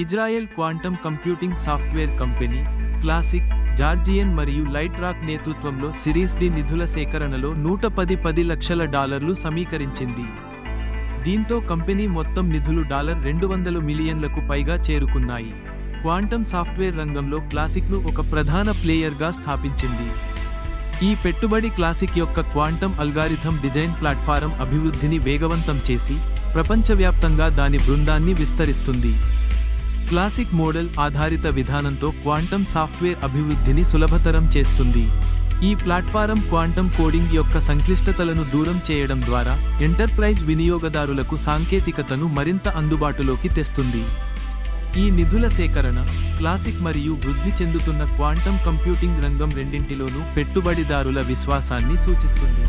Israel quantum computing software company Classiq Georgian మరియు Lightrock నేతృత్వంలో series D నిధుల సేకరణలో నూట పది పది లక్షల డాలర్లు సమీకరించింది. దీంతో కంపెనీ మొత్తం నిధులు డాలర్ రెండు వందల మిలియన్లకు పైగా చేరుకున్నాయి. క్వాంటమ్ సాఫ్ట్వేర్ రంగంలో క్లాసిక్ను ఒక ప్రధాన ప్లేయర్గా స్థాపించింది. ఈ పెట్టుబడి క్లాసిక్ యొక్క క్వాంటమ్ అల్గారిథం డిజైన్ ప్లాట్ఫారం అభివృద్ధిని వేగవంతం చేసి ప్రపంచవ్యాప్తంగా దాని బృందాన్ని విస్తరిస్తుంది. క్లాసిక్ మోడల్ ఆధారిత విధానంతో క్వాంటమ్ సాఫ్ట్వేర్ అభివృద్ధిని సులభతరం చేస్తుంది. ఈ ప్లాట్ఫారం క్వాంటమ్ కోడింగ్ యొక్క సంక్లిష్టతలను దూరం చేయడం ద్వారా ఎంటర్ప్రైజ్ వినియోగదారులకు సాంకేతికతను మరింత అందుబాటులోకి తెస్తుంది. ఈ నిధుల సేకరణ క్లాసిక్ మరియు వృద్ధి చెందుతున్న క్వాంటమ్ కంప్యూటింగ్ రంగం రెండింటిలోనూ పెట్టుబడిదారుల విశ్వాసాన్ని సూచిస్తుంది.